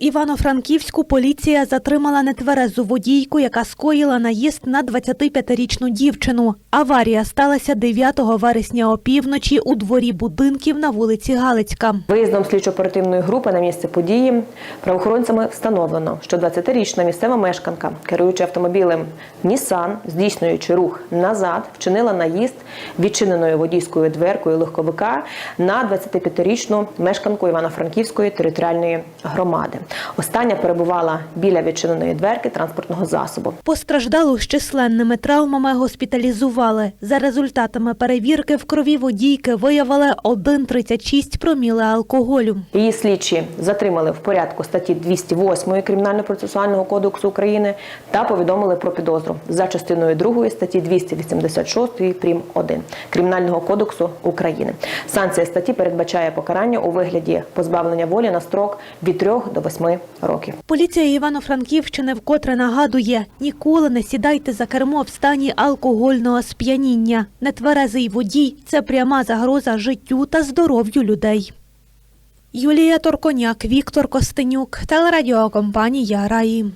Івано-Франківську поліція затримала нетверезу водійку, яка скоїла наїзд на 25-річну дівчину. Аварія сталася 9 вересня опівночі у дворі будинків на вулиці Галицька. Виїздом слідчо-оперативної групи на місце події правоохоронцями встановлено, що 20-річна місцева мешканка, керуючи автомобілем Нісан, здійснюючи рух назад, вчинила наїзд відчиненою водійською дверкою легковика на 25-річну мешканку Івано-Франківської територіальної громади. Остання перебувала біля відчиненої дверки транспортного засобу. Постраждалу з численними травмами госпіталізували. За результатами перевірки в крові водійки виявили 1,36 проміле алкоголю. Її слідчі затримали в порядку статті 208 Кримінально-процесуального кодексу України та повідомили про підозру за частиною 2 статті 286 прим. 1 Кримінального кодексу України. Санкція статті передбачає покарання у вигляді позбавлення волі на строк від 3 до 8 років. Поліція Івано-Франківщини вкотре нагадує: ніколи не сідайте за кермо в стані алкогольного сп'яніння. Нетверезий водій це пряма загроза життю та здоров'ю людей. Юлія Торконяк, Віктор Костенюк, телерадіокомпанія Раї.